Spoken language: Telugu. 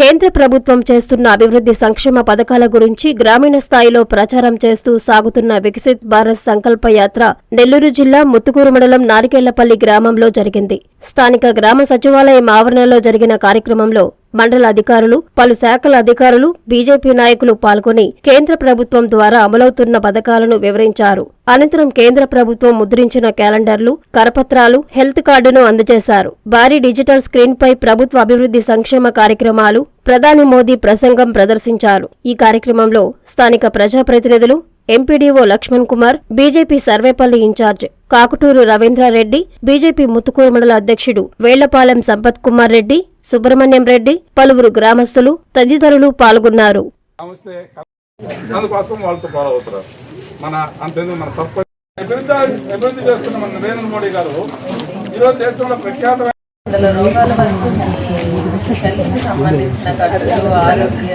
కేంద్ర ప్రభుత్వం చేస్తున్న అభివృద్ధి సంక్షేమ పథకాల గురించి గ్రామీణ స్థాయిలో ప్రచారం చేస్తూ సాగుతున్న వికసిత్ భారత్ సంకల్ప యాత్ర నెల్లూరు జిల్లా ముత్తుకూరు మండలం నారికేళ్ళపల్లి గ్రామంలో జరిగింది. స్థానిక గ్రామ సచివాలయం ఆవరణలో జరిగిన కార్యక్రమంలో మండల అధికారులు పలు శాఖల అధికారులు బీజేపీ నాయకులు పాల్గొని కేంద్ర ప్రభుత్వం ద్వారా అమలవుతున్న పథకాలను వివరించారు. అనంతరం కేంద్ర ప్రభుత్వం ముద్రించిన క్యాలెండర్లు కరపత్రాలు హెల్త్ కార్డును అందజేశారు. భారీ డిజిటల్ స్క్రీన్పై ప్రభుత్వ అభివృద్ధి సంక్షేమ కార్యక్రమాలు ప్రధాని మోదీ ప్రసంగం ప్రదర్శించారు. ఈ కార్యక్రమంలో స్థానిక ప్రజాప్రతినిధులు MPDO Laxman Kumar BJP Sarvepalli incharge Kakuturu Ravindra Reddy BJP Muthukur మండల అధ్యక్షుడు వేళ్ళపాలెం సంపత్ కుమార్ రెడ్డి సుబ్రహ్మణ్యం రెడ్డి పలువురు గ్రామస్తులు తదితరులు పాల్గొన్నారు. నమస్తే. అందుకోసం వాళ్ళతో ఫాలో అవుతారు మన అంతేందుకు మన సర్పంచ్ అభివృద్ధి అభివృద్ధి చేస్తున్న మన నరేంద్ర మోడీ గారు ఈరోజు దేశంలో ప్రఖ్యాతమైన వందల రోగాల వరకు ఈ హెల్త్కి సంబంధించిన ఖర్చులు ఆరోగ్య